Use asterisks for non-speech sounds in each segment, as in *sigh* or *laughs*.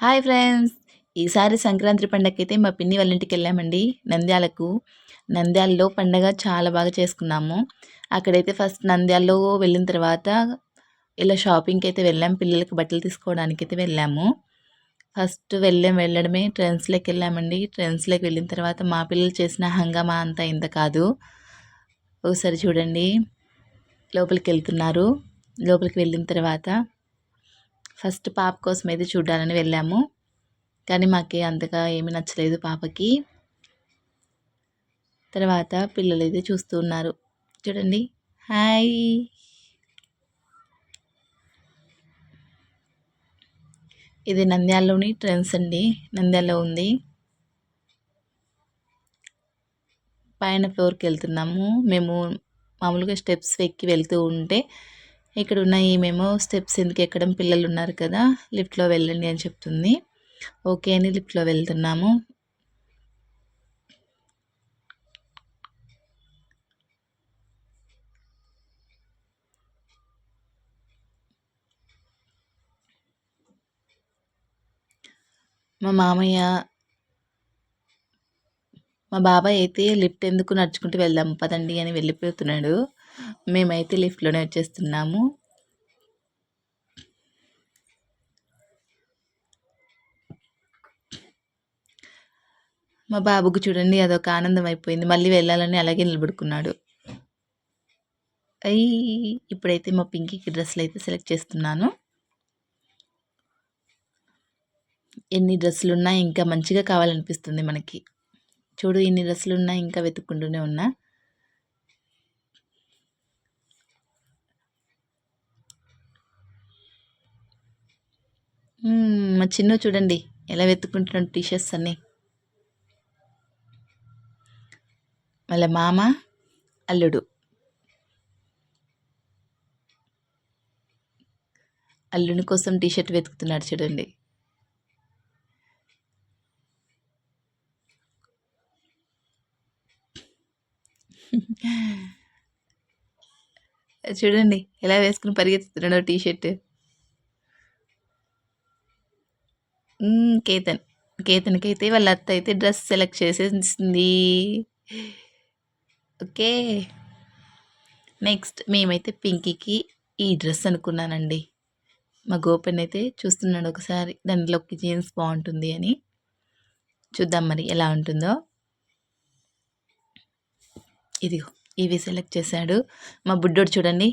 Hi friends. ఈసారి సంక్రాంతి పండగకైతే మా పిన్ని వాళ్ళ ఇంటికి వెళ్ళామండి నంద్యాలకు. నంద్యాలలో పండగ చాలా బాగా చేసుకున్నాము. అక్కడైతే ఫస్ట్ నంద్యాలలో వెళ్ళిన తర్వాత ఇలా షాపింగ్కి అయితే వెళ్ళాం పిల్లలకి బట్టలు తీసుకోవడానికి అయితే వెళ్ళాము. ఫస్ట్ వెళ్ళాం వెళ్ళడమే ట్రెండ్స్లోకి వెళ్ళామండి. ట్రెండ్స్లోకి వెళ్ళిన తర్వాత మా పిల్లలు చేసిన హంగామా అంతా ఇంత కాదు. ఒకసారి చూడండి. లోపలికి వెళ్తున్నారు. లోపలికి వెళ్ళిన తర్వాత ఫస్ట్ పాప కోసం అయితే చూడాలని వెళ్ళాము. కానీ మాకు అంతగా ఏమీ నచ్చలేదు పాపకి. తర్వాత పిల్లలు అయితే చూస్తూ ఉన్నారు. చూడండి. హాయ్. ఇది నంద్యాలలోని ట్రెండ్స్ అండి. నంద్యాలలో ఉంది. పైన ఫ్లోర్కి వెళ్తున్నాము. మేము మామూలుగా స్టెప్స్ ఎక్కి వెళ్తూ ఉంటే ఇక్కడ ఉన్న ఈమెమో స్టెప్స్ ఎందుకు ఎక్కడం పిల్లలు ఉన్నారు కదా లిఫ్ట్లో వెళ్ళండి అని చెప్తుంది. ఓకే అని లిఫ్ట్లో వెళ్తున్నాము. మా మామయ్య మా బాబాయ్ అయితే లిఫ్ట్ ఎందుకు నడుచుకుంటూ వెళ్దాం పదండి అని వెళ్ళిపోతున్నాడు. మేమైతే లిఫ్ట్లోనే వచ్చేస్తున్నాము. మా బాబుకు చూడండి అదొక ఆనందం అయిపోయింది. మళ్ళీ వెళ్ళాలని అలాగే నిలబడుకున్నాడు. అయ్యి ఇప్పుడైతే మా పింకీకి డ్రెస్సులు అయితే సెలెక్ట్ చేస్తున్నాను. ఎన్ని డ్రెస్సులు ఉన్నా ఇంకా మంచిగా కావాలనిపిస్తుంది మనకి. చూడు ఇన్ని డ్రెస్సులు ఉన్నా ఇంకా వెతుక్కుంటూనే ఉన్నా. మా చిన్న చూడండి ఎలా వెతుక్కుంటున్నాడు టీషర్ట్స్ అన్నీ. మళ్ళీ మామ అల్లుడు. అల్లుని కోసం టీషర్ట్ వెతుకుతున్నాడు చూడండి. *laughs* చూడండి ఎలా వేసుకుని పరిగెత్తుతున్నాడో టీషర్ట్ కేతన్. కేతన్కి అయితే వాళ్ళ అత్త అయితే డ్రెస్ సెలెక్ట్ చేసేసింది. ఓకే. నెక్స్ట్ మేమైతే పింకీకి ఈ డ్రెస్ అనుకున్నానండి. మా గోపెన్ అయితే చూస్తున్నాడు ఒకసారి దాంట్లోకి జీన్స్ బాగుంటుంది అని. చూద్దాం మరి ఎలా ఉంటుందో. ఇదిగో ఇవి సెలెక్ట్ చేశాడు. మా బుడ్డోడు చూడండి.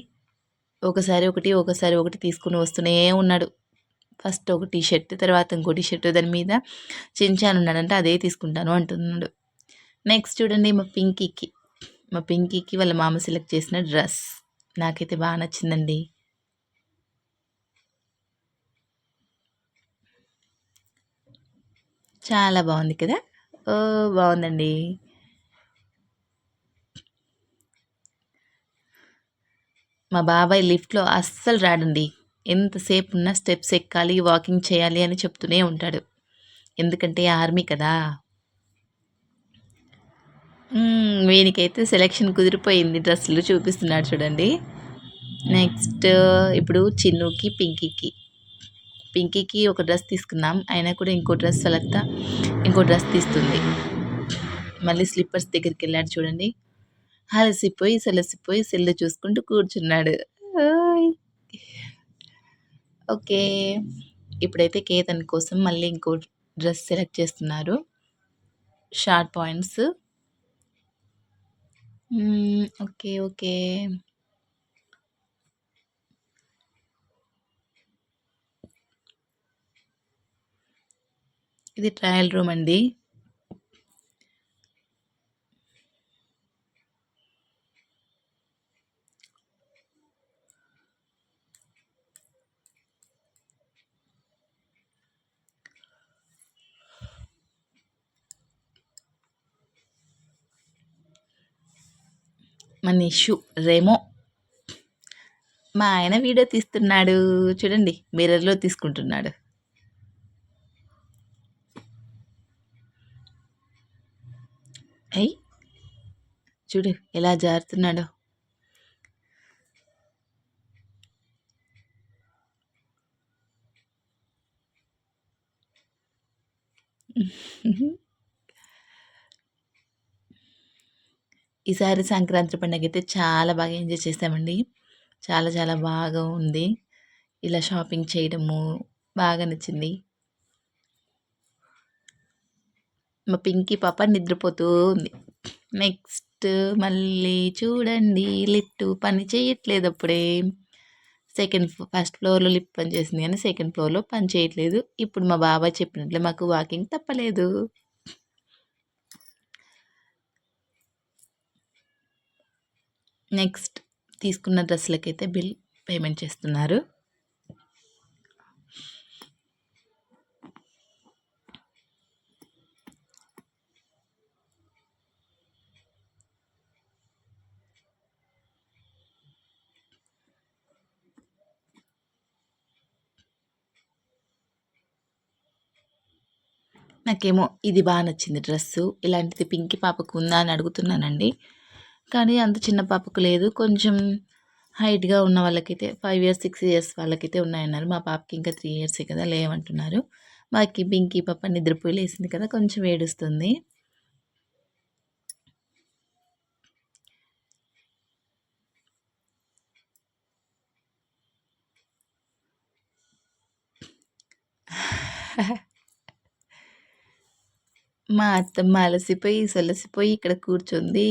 ఒకసారి ఒకటి ఒకసారి ఒకటి తీసుకుని వస్తూనే ఉన్నాడు. ఫస్ట్ ఒక టీ షర్ట్ తర్వాత ఇంకో టీ షర్ట్ దాని మీద చించాను ఉన్నాడంటే అదే తీసుకుంటాను అంటున్నాడు. నెక్స్ట్ చూడండి మా పింకీకి. మా పింకీకి వాళ్ళ మామ సెలెక్ట్ చేసిన డ్రెస్. నాకైతే బాగా నచ్చిందండి. చాలా బాగుంది కదా? ఓ బాగుందండి. మా బాబాయ్ లిఫ్ట్లో అస్సలు రాడండి. ఎంతసేపు ఉన్న స్టెప్స్ ఎక్కాలి వాకింగ్ చేయాలి అని చెప్తూనే ఉంటాడు. ఎందుకంటే ఆర్మీ కదా. వీనికైతే సెలెక్షన్ కుదిరిపోయింది. డ్రెస్సులు చూపిస్తున్నాడు చూడండి. నెక్స్ట్ ఇప్పుడు చిన్నుకి పింకీకి. పింకీకి ఒక డ్రెస్ తీసుకున్నాం అయినా కూడా ఇంకో డ్రెస్ సెలెక్ట్ ఇంకో డ్రెస్ తీస్తుంది. మళ్ళీ స్లిప్పర్స్ దగ్గరికి వెళ్ళాడు చూడండి. అలసిపోయి సలసిపోయి సెల్లు చూసుకుంటూ కూర్చున్నాడు. ఓకే. ఇప్పుడైతే కేతన్ కోసం మళ్ళీ ఇంకో డ్రెస్ సెలెక్ట్ చేస్తున్నారు. Short points. Okay okay. ఇది ట్రయల్ రూమ్ అండి. మన ఇష్యూ రేమో. మా ఆయన వీడియో తీస్తున్నాడు. చూడండి మిర్రర్లో తీసుకుంటున్నాడు. అయ్యి చూడు ఎలా జారుతున్నాడో. ఈసారి సంక్రాంతి పండగైతే చాలా బాగా ఎంజాయ్ చేసామండి. చాలా చాలా బాగా ఉంది. ఇలా షాపింగ్ చేయడము బాగా నచ్చింది. మా పింకీ పాప నిద్రపోతూ ఉంది. నెక్స్ట్ మళ్ళీ చూడండి లిట్టు పని చేయట్లేదు అప్పుడే. సెకండ్ ఫస్ట్ ఫ్లోర్‌లో లిఫ్ట్ పని చేసింది కానీ సెకండ్ ఫ్లోర్‌లో పని చేయట్లేదు. ఇప్పుడు మా బాబాయ్ చెప్పినట్లే మాకు వాకింగ్ తప్పలేదు. నెక్స్ట్ తీసుకున్న డ్రెస్సులకైతే బిల్ పేమెంట్ చేస్తున్నారు. నాకేమో ఇది బాగా నచ్చింది డ్రెస్సు. ఇలాంటిది పింకీ పాపకు ఉందా అని అడుగుతున్నానండి. కానీ అంత చిన్న పాపకు లేదు. కొంచెం హైట్‌గా ఉన్న వాళ్ళకైతే ఫైవ్ ఇయర్స్, సిక్స్ ఇయర్స్ వాళ్ళకైతే ఉన్నాయన్నారు. మా పాపకి ఇంకా త్రీ ఇయర్సే కదా! లేవంటున్నారు. మాకి పింకీ పాప నిద్రపోయి లేసింది కదా! కొంచెం ఏడుస్తుంది. మా అత్తమ్మ అలసిపోయి, సొలసిపోయి ఇక్కడ కూర్చుంది.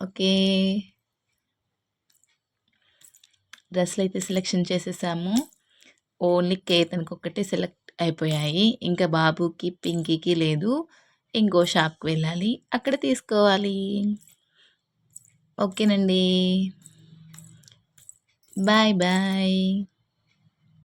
ఓకే. డ్రెస్సులైతే సెలెక్షన్ చేసేసాము. ఓన్లీ కేతన్‌కొక్కటే సెలెక్ట్ అయిపోయాయి. ఇంకా బాబుకి, పింకీకి లేదు. ఇంకో షాప్‌కి వెళ్ళాలి. అక్కడ తీసుకోవాలి. ఓకేనండి. Bye bye.